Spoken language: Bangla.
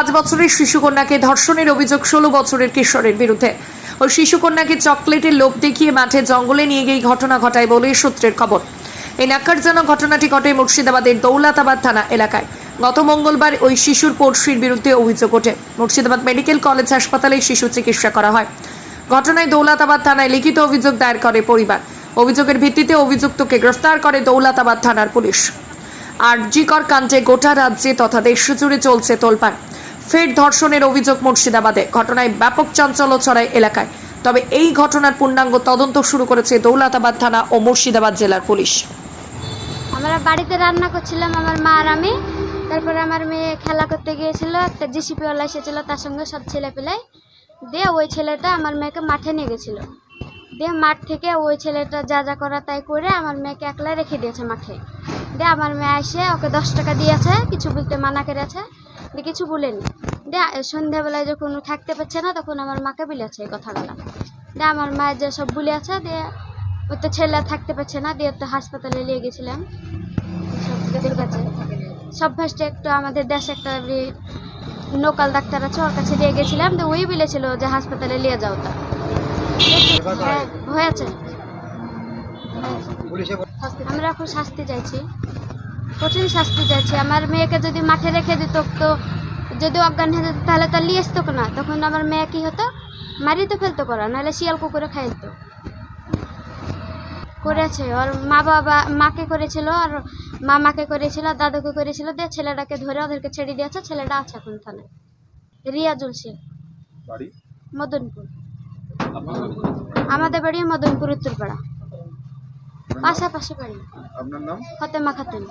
পাঁচ বছরের শিশুকন্যাকে ধর্ষণের অভিযোগ ষোলো বছরের কিশোরের বিরুদ্ধে। ওই শিশুকন্যাকে চকলেটের লোভ দেখিয়ে মাঠে জঙ্গলে নিয়ে গিয়ে ঘটনা ঘটায় বলে সূত্রের খবর। এই নাক্কারজনক ঘটনাটি ঘটে মুর্শিদাবাদের দৌলাতাবাদ থানা এলাকায়। গত মঙ্গলবার ওই শিশুর পড়শির বিরুদ্ধে অভিযোগ ওঠে। মুর্শিদাবাদ মেডিকেল কলেজ হাসপাতালে শিশু চিকিৎসা করা হয়। ঘটনায় দৌলাতাবাদ থানায় লিখিত অভিযোগ দায়ের করে পরিবার। অভিযোগের ভিত্তিতে অভিযুক্তকে গ্রেফতার করে দৌলাতাবাদ থানার পুলিশ। আর জিকর কাণ্ডে গোটা রাজ্যে তথা দেশ জুড়ে চলছে তোলপাড়। ফের ধর্ষণের অভিযোগ মুর্শিদাবাদে। ঘটনায় ব্যাপক চাঞ্চল্য ছড়ায় এলাকায়। তবে এই ঘটনার পূর্ণাঙ্গ তদন্ত শুরু করেছে দৌলতাবাদ থানা ও মুর্শিদাবাদ জেলার পুলিশ। আমরা বাড়িতে রান্না করছিলাম আমার মা আর আমি। তারপরে আমার মেয়ে খেলা করতে গিয়েছিল, একটা জিসিপিওয়ালা এসেছিল তার সঙ্গে সব ছেলে পেলাই দিয়ে ওই ছেলেটা আমার মেয়েকে মাঠে নিয়ে গেছিল। দিয়ে মাঠ থেকে ওই ছেলেটা যা যা করা তাই করে আমার মেয়েকে একলা রেখে দিয়েছে মাঠে। দিয়ে আমার মেয়ে এসে ওকে দশ টাকা দিয়েছে, কিছু বলতে মানা করেছে দিয়ে কিছু বলেনি। দিয়ে সন্ধ্যাবেলায় যখন থাকতে পারছে না তখন আমার মাকে বলেছে এই কথাগুলো। দিয়ে আমার মায়ের যে সব বলে আছে দিয়ে ও তো ছেলে থাকতে পারছে না দিয়ে তো হাসপাতালে নিয়ে গেছিলাম। সব কাছে সব ফার্স্টে একটু আমাদের দেশে একটা লোকাল ডাক্তার আছে, ওর কাছে দিয়ে গেছিলাম তো ওই বলেছিল যে হাসপাতালে নিয়ে যাও তা। হয়েছে আমরা এখন শাস্তি চাইছি। কঠিন শাস্তি চাইছি। আমার মেয়েকে যদি মাঠে রেখে দিত তো যদি অজ্ঞান হয়ে যেত তাহলে তো নিয়ে আসতো না তখন আমার মেয়ে কি হতো? মারি তো ফেলতো করা নাহলে শিয়াল কুকুরে খাই দিত। করেছে। ওর মা বাবা মাকে করেছিল আর মামাকে করেছিল দাদুকে করেছিল দিয়ে ছেলেটাকে ধরে ওদেরকে ছেড়ে দিয়েছে। ছেলেটা আছে এখন থানায়। রিয়াজুল শেখ। মদনপুর? আমাদের বাড়ি মদনপুর উত্তরপাড়া। পাশাপাশি বাড়ি। আপনার নাম? ফতেমা খাতুন।